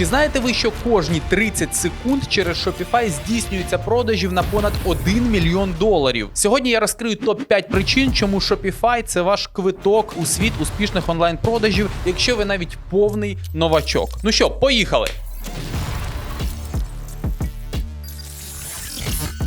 Чи знаєте ви, що кожні 30 секунд через Shopify здійснюються продажів на понад 1 мільйон доларів? Сьогодні я розкрию топ-5 причин, чому Shopify – це ваш квиток у світ успішних онлайн-продажів, якщо ви навіть повний новачок. Ну що, поїхали!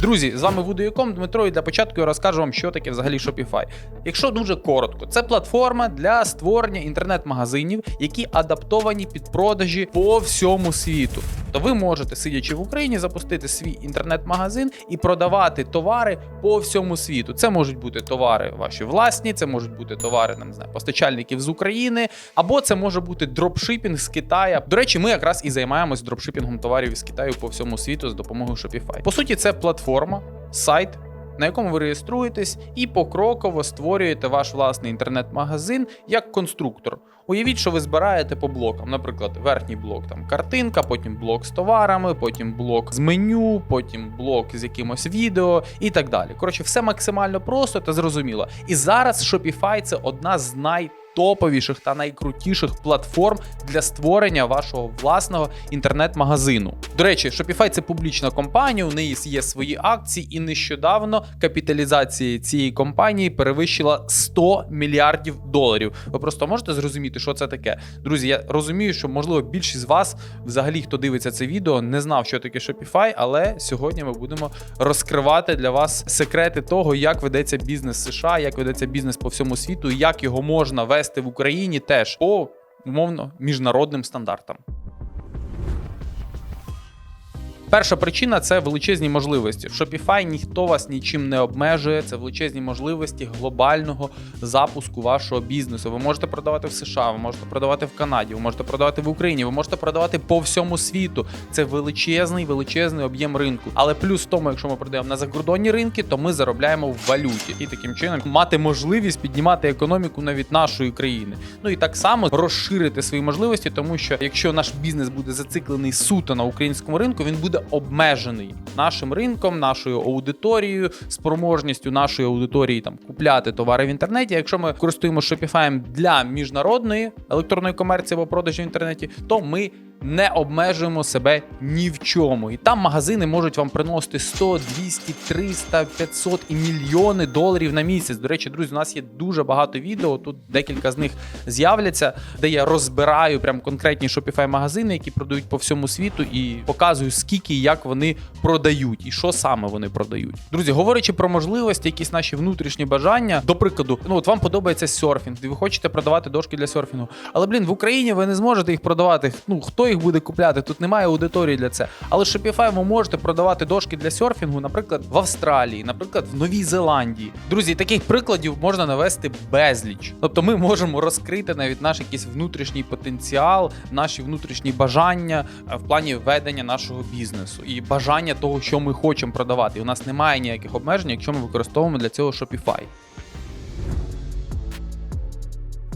Друзі, з вами Вудояком Дмитро, і для початку я розкажу вам, що таке взагалі Shopify. Якщо дуже коротко, це платформа для створення інтернет-магазинів, які адаптовані під продажі по всьому світу. То ви можете, сидячи в Україні, запустити свій інтернет-магазин і продавати товари по всьому світу. Це можуть бути товари ваші власні, це можуть бути товари не знаю, постачальників з України, або це може бути дропшипінг з Китаю. До речі, ми якраз і займаємось дропшипінгом товарів із Китаю по всьому світу з допомогою Shopify. По суті, це платформа, сайт. На якому ви реєструєтесь і покроково створюєте ваш власний інтернет-магазин як конструктор. Уявіть, що ви збираєте по блокам. Наприклад, верхній блок там картинка, потім блок з товарами, потім блок з меню, потім блок з якимось відео і так далі. Коротше, все максимально просто та зрозуміло. І зараз Shopify це одна з най топовіших та найкрутіших платформ для створення вашого власного інтернет-магазину. До речі, Shopify це публічна компанія, у неї є свої акції, і нещодавно капіталізація цієї компанії перевищила 100 мільярдів доларів. Ви просто можете зрозуміти, що це таке. Друзі, я розумію, що можливо більшість з вас, взагалі, хто дивиться це відео, не знав, що таке Shopify, але сьогодні ми будемо розкривати для вас секрети того, як ведеться бізнес США, як ведеться бізнес по всьому світу, як його можна вести в Україні теж по умовно міжнародним стандартам. Перша причина це величезні можливості. В Shopify ніхто вас нічим не обмежує. Це величезні можливості глобального запуску вашого бізнесу. Ви можете продавати в США, ви можете продавати в Канаді, ви можете продавати в Україні, ви можете продавати по всьому світу. Це величезний, величезний об'єм ринку. Але плюс в тому, якщо ми продаємо на закордонні ринки, то ми заробляємо в валюті і таким чином мати можливість піднімати економіку навіть нашої країни. Ну і так само розширити свої можливості, тому що якщо наш бізнес буде зациклений суто на українському ринку, він буде обмежений нашим ринком, нашою аудиторією, спроможністю нашої аудиторії там купляти товари в інтернеті. Якщо ми користуємося Shopify для міжнародної електронної комерції або продажі в інтернеті, то ми не обмежуємо себе ні в чому. І там магазини можуть вам приносити 100, 200, 300, 500 і мільйони доларів на місяць. До речі, друзі, у нас є дуже багато відео. Тут декілька з них з'являться, де я розбираю прям конкретні Shopify магазини, які продають по всьому світу, і показую, скільки і як вони продають, і що саме вони продають. Друзі, говорячи про можливості, якісь наші внутрішні бажання, до прикладу, ну от вам подобається серфінг, і ви хочете продавати дошки для серфінгу. Але блін, в Україні ви не зможете їх продавати. Ну хто їх буде купляти? Тут немає аудиторії для це. Але Shopify ви можете продавати дошки для серфінгу, наприклад, в Австралії, наприклад, в Новій Зеландії. Друзі, таких прикладів можна навести безліч. Тобто, ми можемо розкрити навіть наш якийсь внутрішній потенціал, наші внутрішні бажання е, в плані ведення нашого бізнесу і бажання того, що ми хочемо продавати. І у нас немає ніяких обмежень, якщо ми використовуємо для цього Shopify.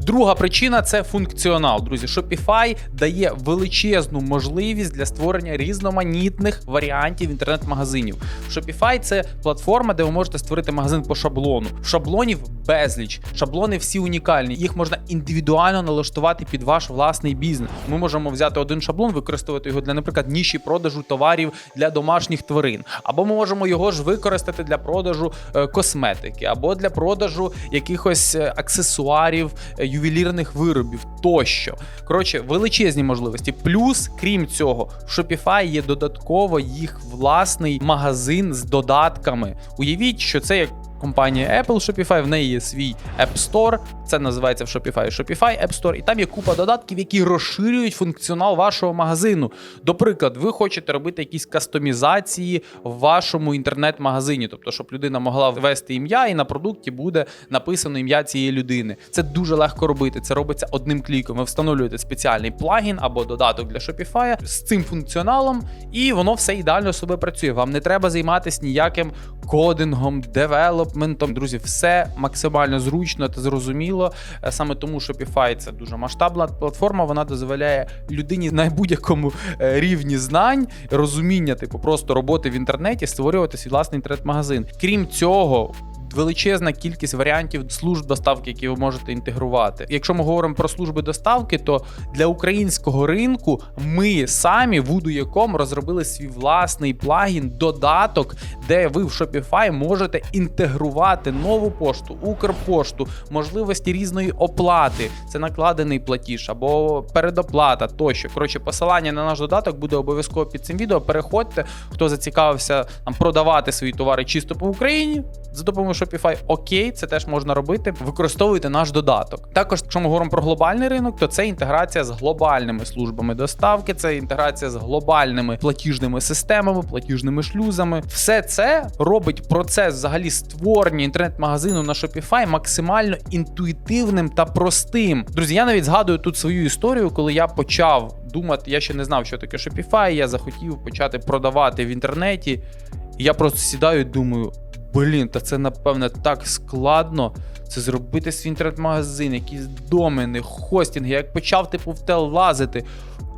Друга причина це функціонал. Друзі, Shopify дає величезну можливість для створення різноманітних варіантів інтернет-магазинів. Shopify це платформа, де ви можете створити магазин по шаблону. Шаблонів безліч. Шаблони всі унікальні. Їх можна індивідуально налаштувати під ваш власний бізнес. Ми можемо взяти один шаблон, використовувати його для, наприклад, ніші продажу товарів для домашніх тварин. Або ми можемо його ж використати для продажу е, косметики, або для продажу якихось е, аксесуарів. Ювелірних виробів тощо. Коротше, величезні можливості. Плюс, крім цього, в Shopify є додатково їх власний магазин з додатками. Уявіть, що це як. Компанія Apple Shopify, в неї є свій App Store, це називається в Shopify Shopify App Store, і там є купа додатків, які розширюють функціонал вашого магазину. До прикладу, ви хочете робити якісь кастомізації в вашому інтернет-магазині, тобто, щоб людина могла ввести ім'я, і на продукті буде написано ім'я цієї людини. Це дуже легко робити. Це робиться одним кліком. Ви встановлюєте спеціальний плагін або додаток для Shopify з цим функціоналом, і воно все ідеально себе працює. Вам не треба займатися ніяким кодингом, девелопментом. Друзі, все максимально зручно та зрозуміло. Е, Саме тому Shopify це дуже масштабна платформа. Вона дозволяє людині на будь-якому е, рівні знань, розуміння, типу, просто роботи в інтернеті, створювати свій власний інтернет-магазин. Крім цього. Величезна кількість варіантів служб доставки, які ви можете інтегрувати. Якщо ми говоримо про служби доставки, то для українського ринку ми самі в Voodoo.com розробили свій власний плагін, додаток, де ви в Shopify можете інтегрувати нову пошту, Укрпошту, можливості різної оплати. Це накладений платіж або передоплата тощо. Коротше, посилання на наш додаток буде обов'язково під цим відео. Переходьте, хто зацікавився там продавати свої товари чисто по Україні за допомогою Shopify. Окей, це теж можна робити. Використовуйте наш додаток. Також, якщо ми говоримо про глобальний ринок, то це інтеграція з глобальними службами доставки, це інтеграція з глобальними платіжними системами, платіжними шлюзами. Все це робить процес взагалі створення інтернет-магазину на Shopify максимально інтуїтивним та простим. Друзі, я навіть згадую тут свою історію, коли я почав думати, я ще не знав, що таке Shopify, я захотів почати продавати в інтернеті. І я просто сідаю і думаю: блін, та це напевне так складно. Це зробити свій інтернет-магазин, якісь домени, хостінги. Як почав типу в те лазити,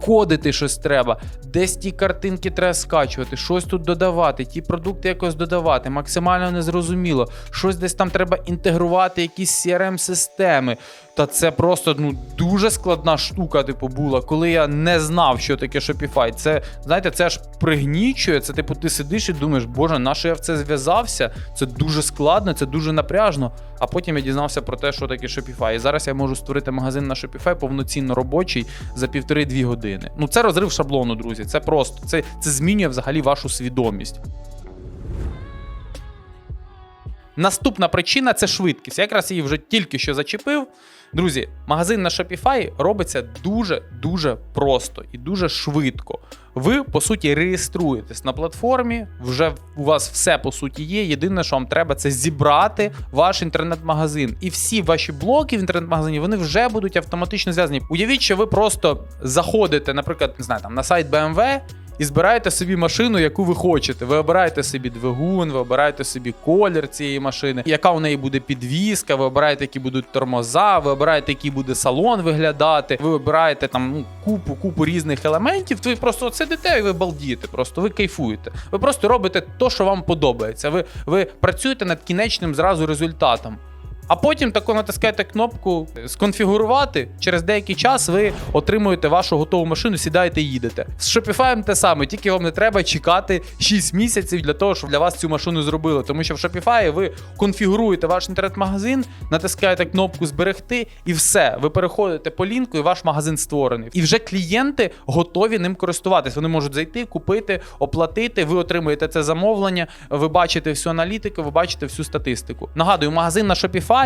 кодити щось треба, десь ті картинки треба скачувати, щось тут додавати, ті продукти якось додавати, максимально незрозуміло. Щось десь там треба інтегрувати, якісь CRM-системи. Та це просто ну дуже складна штука, типу, була, коли я не знав, що таке Shopify. Це знаєте, це аж пригнічує. Це типу, ти сидиш і думаєш, боже, на що я в це зв'язався? Це дуже складно, це дуже напряжно. А потім я дізнався про те, що таке Shopify. І зараз я можу створити магазин на Shopify повноцінно робочий за півтори-дві години. Ну це розрив шаблону, друзі. Це просто це, це змінює взагалі вашу свідомість. Наступна причина це швидкість. Я якраз її вже тільки що зачепив. Друзі, магазин на Shopify робиться дуже-дуже просто і дуже швидко. Ви, по суті, реєструєтесь на платформі, вже у вас все по суті є. Єдине, що вам треба, це зібрати ваш інтернет-магазин. І всі ваші блоки в інтернет-магазині вони вже будуть автоматично зв'язані. Уявіть, що ви просто заходите, наприклад, не знаю, там на сайт BMW і збираєте собі машину, яку ви хочете. Ви обираєте собі двигун, ви обираєте собі колір цієї машини, яка у неї буде підвізка, ви обираєте, які будуть тормоза, ви обираєте, який буде салон виглядати, ви обираєте там ну, купу купу різних елементів. Ви просто сидите і ви балдієте, просто ви кайфуєте. Ви просто робите те, що вам подобається. Ви, ви працюєте над кінечним зразу результатом. А потім тако натискаєте кнопку сконфігурувати. Через деякий час ви отримуєте вашу готову машину, сідаєте і їдете. З Shopify те саме, тільки вам не треба чекати 6 місяців для того, щоб для вас цю машину зробили. Тому що в Shopify ви конфігуруєте ваш інтернет-магазин, натискаєте кнопку зберегти, і все. Ви переходите по лінку, і ваш магазин створений. І вже клієнти готові ним користуватись. Вони можуть зайти, купити, оплатити. Ви отримуєте це замовлення, ви бачите всю аналітику, ви бачите всю статистику. Нагадую, магазин на Shopify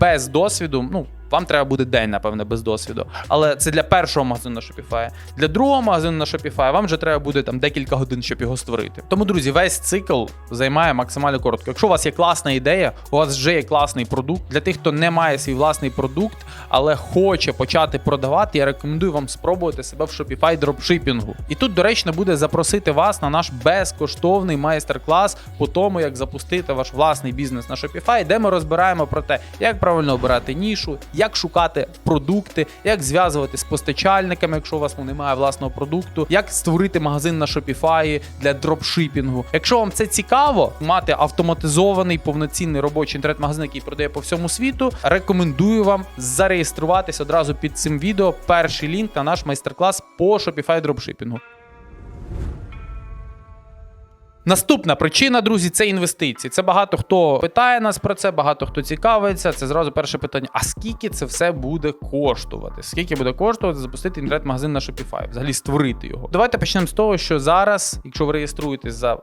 без досвіду, ну. Вам треба буде день, напевне, без досвіду. Але це для першого магазину на Shopify. Для другого магазину на Shopify вам вже треба буде там декілька годин, щоб його створити. Тому, друзі, весь цикл займає максимально коротко. Якщо у вас є класна ідея, у вас вже є класний продукт. Для тих, хто не має свій власний продукт, але хоче почати продавати, я рекомендую вам спробувати себе в Shopify дропшипінгу. І тут доречно буде запросити вас на наш безкоштовний майстер-клас по тому, як запустити ваш власний бізнес на Shopify, де ми розбираємо про те, як правильно обирати нішу як шукати продукти, як зв'язувати з постачальниками, якщо у вас ну, немає власного продукту, як створити магазин на Shopify для дропшипінгу. Якщо вам це цікаво, мати автоматизований повноцінний робочий інтернет-магазин, який продає по всьому світу, рекомендую вам зареєструватись одразу під цим відео. Перший лінк на наш майстер-клас по Shopify дропшипінгу. Наступна причина, друзі, це інвестиції. Це багато хто питає нас про це, багато хто цікавиться. Це зразу перше питання: а скільки це все буде коштувати? Скільки буде коштувати запустити інтернет-магазин на Shopify? Взагалі створити його? Давайте почнемо з того, що зараз, якщо ви реєструєтесь за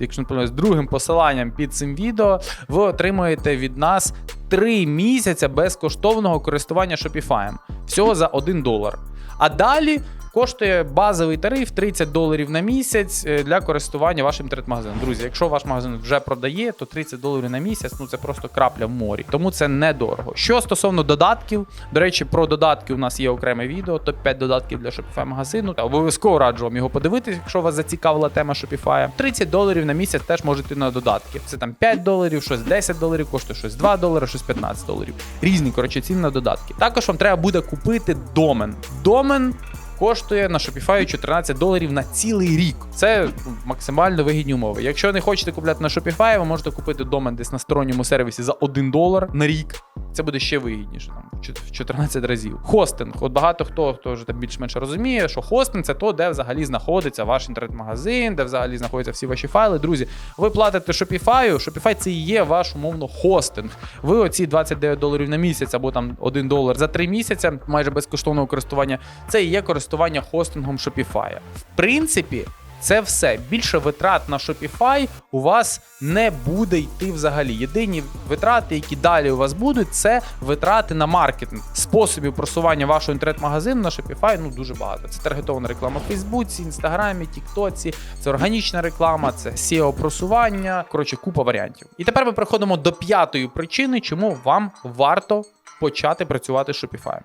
якщо не помиляюсь, другим посиланням під цим відео, ви отримуєте від нас 3 місяця безкоштовного користування Shopify. Всього за 1 долар. А далі коштує базовий тариф 30 доларів на місяць е, для користування вашим інтернет-магазином. Друзі, якщо ваш магазин вже продає, то 30 доларів на місяць ну це просто крапля в морі. Тому це недорого. Що стосовно додатків, до речі, про додатки у нас є окреме відео, топ-5 додатків для Shopify магазину. Та обов'язково раджу вам його подивитись, якщо вас зацікавила тема Shopify. 30 доларів на місяць теж можете на додатки. Це там 5 доларів, щось 10 доларів, коштує щось 2 долари, щось 15 доларів. Різні коротше ціни на додатки. Також вам треба буде купити домен. Домен коштує на Shopify 14 доларів на цілий рік. Це максимально вигідні умови. Якщо не хочете купляти на Shopify, ви можете купити домен десь на сторонньому сервісі за 1 долар на рік. Це буде ще вигідніше там в чот- 14 разів. Хостинг. От багато хто хто вже там більш-менш розуміє, що хостинг це то, де взагалі знаходиться ваш інтернет-магазин, де взагалі знаходяться всі ваші файли. Друзі, ви платите Shopify, Shopify це і є ваш умовно хостинг. Ви оці 29 доларів на місяць або там 1 долар за 3 місяці, майже безкоштовного користування. Це і є користування хостингом Shopify. В принципі. Це все більше витрат на Shopify у вас не буде йти взагалі. Єдині витрати, які далі у вас будуть, це витрати на маркетинг. Способів просування вашого інтернет-магазину на Shopify ну дуже багато. Це таргетована реклама в Фейсбуці, Інстаграмі, Тіктоці, це органічна реклама, це SEO просування. Коротше, купа варіантів. І тепер ми переходимо до п'ятої причини, чому вам варто почати працювати з Shopify.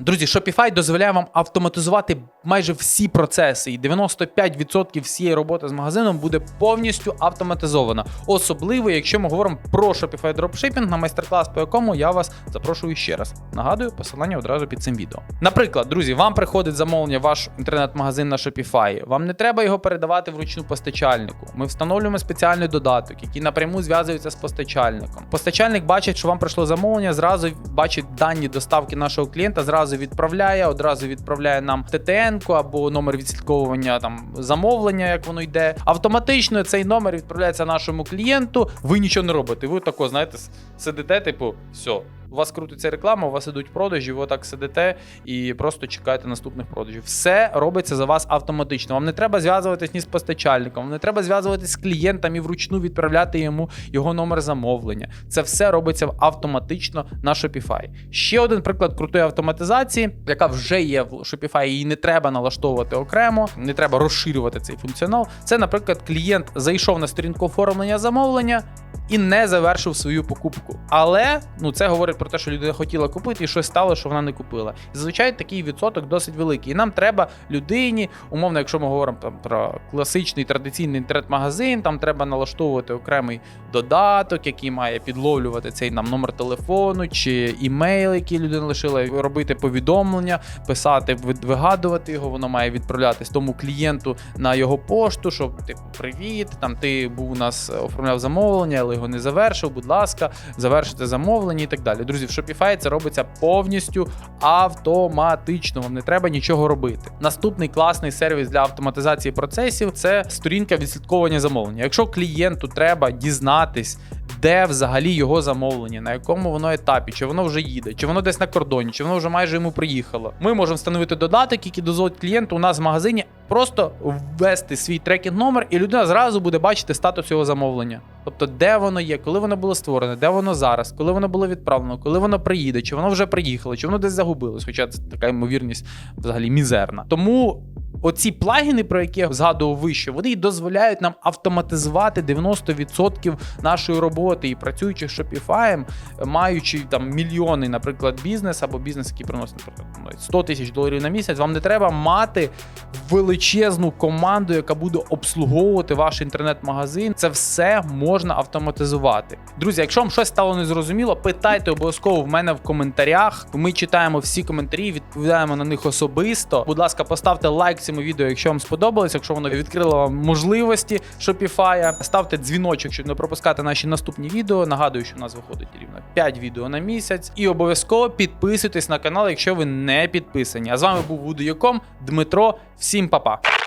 Друзі, Shopify дозволяє вам автоматизувати майже всі процеси, і 95% всієї роботи з магазином буде повністю автоматизована. Особливо, якщо ми говоримо про Shopify Dropshipping на майстер-клас, по якому я вас запрошую ще раз. Нагадую, посилання одразу під цим відео. Наприклад, друзі, вам приходить замовлення ваш інтернет-магазин на Shopify. Вам не треба його передавати вручну постачальнику. Ми встановлюємо спеціальний додаток, який напряму зв'язується з постачальником. Постачальник бачить, що вам прийшло замовлення, зразу бачить дані доставки нашого клієнта, зразу відправляє, одразу відправляє нам ТТН або номер відслідковування там замовлення, як воно йде. Автоматично цей номер відправляється нашому клієнту. Ви нічого не робите. Ви тако, знаєте, сидите, типу, все. У вас крутиться реклама, у вас ідуть продажі, ви так сидите і просто чекаєте наступних продажів. Все робиться за вас автоматично. Вам не треба зв'язуватись ні з постачальником, вам не треба зв'язуватись з клієнтом і вручну відправляти йому його номер замовлення. Це все робиться автоматично на Shopify. Ще один приклад крутої автоматизації, яка вже є в Shopify, її не треба налаштовувати окремо, не треба розширювати цей функціонал. Це, наприклад, клієнт зайшов на сторінку оформлення замовлення і не завершив свою покупку. Але ну це говорить про те, що людина хотіла купити, і щось стало, що вона не купила. І зазвичай такий відсоток досить великий. І нам треба людині, умовно, якщо ми говоримо там про класичний традиційний інтернет-магазин, там треба налаштовувати окремий додаток, який має підловлювати цей нам номер телефону чи імейл, який людина лишила, робити повідомлення, писати, ви- вигадувати його. Воно має відправлятись тому клієнту на його пошту, щоб типу, привіт, там ти був у нас е, оформляв замовлення, але його не завершив. Будь ласка, завершити замовлення і так далі. Друзі, в Shopify це робиться повністю автоматично. Вам не треба нічого робити. Наступний класний сервіс для автоматизації процесів це сторінка відслідковування замовлення. Якщо клієнту треба дізнатись. Де взагалі його замовлення, на якому воно етапі, чи воно вже їде, чи воно десь на кордоні, чи воно вже майже йому приїхало. Ми можемо встановити додаток, який дозволить клієнту у нас в магазині просто ввести свій трекінг номер, і людина зразу буде бачити статус його замовлення. Тобто, де воно є, коли воно було створене, де воно зараз, коли воно було відправлено, коли воно приїде, чи воно вже приїхало, чи воно десь загубилось. Хоча це така ймовірність взагалі мізерна. Тому. Оці плагіни, про які я згадував вище, вони дозволяють нам автоматизувати 90% нашої роботи і працюючи з Shopify, маючи там мільйони, наприклад, бізнес або бізнес, який приносить наприклад 100 тисяч доларів на місяць. Вам не треба мати величезну команду, яка буде обслуговувати ваш інтернет-магазин. Це все можна автоматизувати. Друзі, якщо вам щось стало незрозуміло, питайте обов'язково в мене в коментарях. Ми читаємо всі коментарі, відповідаємо на них особисто. Будь ласка, поставте лайк цьому відео, якщо вам сподобалось, якщо воно відкрило вам можливості Shopify. Ставте дзвіночок, щоб не пропускати наші наступні відео. Нагадую, що у нас виходить рівно 5 відео на місяць. І обов'язково підписуйтесь на канал, якщо ви не підписані. А з вами був Вудуяком Дмитро. Всім па-па!